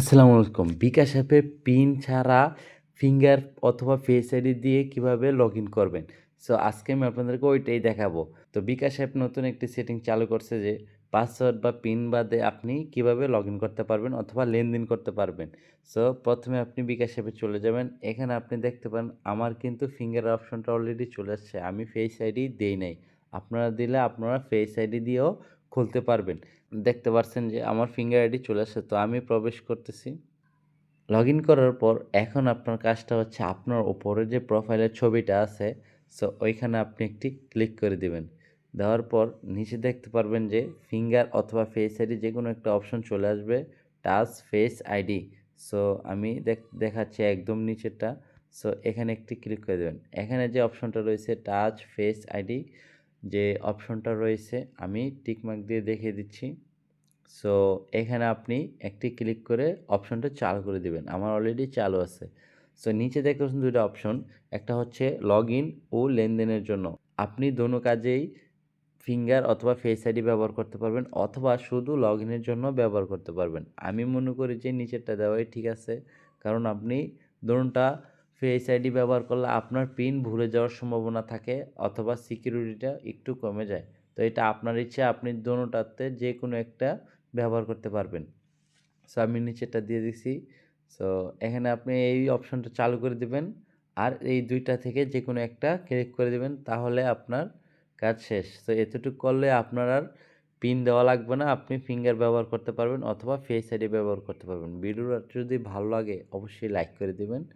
আসসালামু আলাইকুম। বিকাশ অ্যাপে পিন ছাড়া ফিঙ্গার অথবা ফেস আইডি দিয়ে কীভাবে লগ ইন করবেন? সো আজকে আমি আপনাদেরকে ওইটাই দেখাবো। তো বিকাশ অ্যাপ নতুন একটি সেটিং চালু করছে যে পাসওয়ার্ড বা পিন বাদে আপনি কীভাবে লগ ইন করতে পারবেন অথবা লেনদেন করতে পারবেন। সো প্রথমে আপনি বিকাশ অ্যাপে চলে যাবেন। এখানে আপনি দেখতে পান, আমার কিন্তু ফিঙ্গার অপশনটা অলরেডি চলে আসছে। আমি ফেস আইডি দেই নাই। আপনারা দিলে আপনারা ফেস আইডি দিয়েও খুলতে পারবেন। দেখতে পাচ্ছেন যে আমার ফিঙ্গার আইডি চলে আসছে, তো আমি প্রবেশ করতেছি। লগ ইন করার পর এখন আপনার কাজটা হচ্ছে আপনার উপরে যে প্রোফাইলের ছবিটা আছে সো ওইখানে আপনি একটি ক্লিক করে দিবেন। দেওয়ার পর নিচে দেখতে পারবেন যে ফিঙ্গার অথবা ফেস আইডি যে কোনো একটা অপশন চলে আসবে টাচ ফেস আইডি সো আমি দেখ- দেখাচ্ছি একদম নিচেরটা। সো এখানে একটি ক্লিক করে দেবেন। এখানে যে অপশনটা রয়েছে টাচ ফেস আইডি যে অপশনটা রয়েছে, আমি টিকমার্ক দিয়ে দেখিয়ে দিচ্ছি। সো এখানে আপনি একটি ক্লিক করে অপশনটা চালু করে দিবেন। আমার অলরেডি চালু আছে। সো নিচে দেখতে পাচ্ছেন দুটো অপশন। একটা হচ্ছে লগ ইন ও লেনদেনের জন্য। আপনি দোনো কাজেই ফিঙ্গার অথবা ফেস আইডি ব্যবহার করতে পারবেন অথবা শুধু লগ জন্য ব্যবহার করতে পারবেন। আমি মনে করি যে নিচেরটা দেওয়াই ঠিক আছে। কারণ আপনি দোনোটা ফেস আইডি ব্যবহার করলে আপনার পিন ভুলে যাওয়ার সম্ভাবনা থাকে অথবা সিকিউরিটিটা একটু কমে যায়। তো এটা আপনার ইচ্ছে, আপনি দোনোটাতে যে কোনো একটা ব্যবহার করতে পারবেন। সো আমি নিচেরটা দিয়ে দিছি। সো এখানে আপনি এই অপশনটা চালু করে দিবেন আর এই দুইটা থেকে যে কোনো একটা ক্লিক করে দিবেন, তাহলে আপনার কাজ শেষ। তো এতটুকু করলে আপনার আর পিন দেওয়া লাগবে না, আপনি ফিঙ্গার ব্যবহার করতে পারবেন অথবা ফেস আইডি ব্যবহার করতে পারবেন। ভিডিওটা যদি ভালো লাগে, অবশ্যই লাইক করে দিবেন।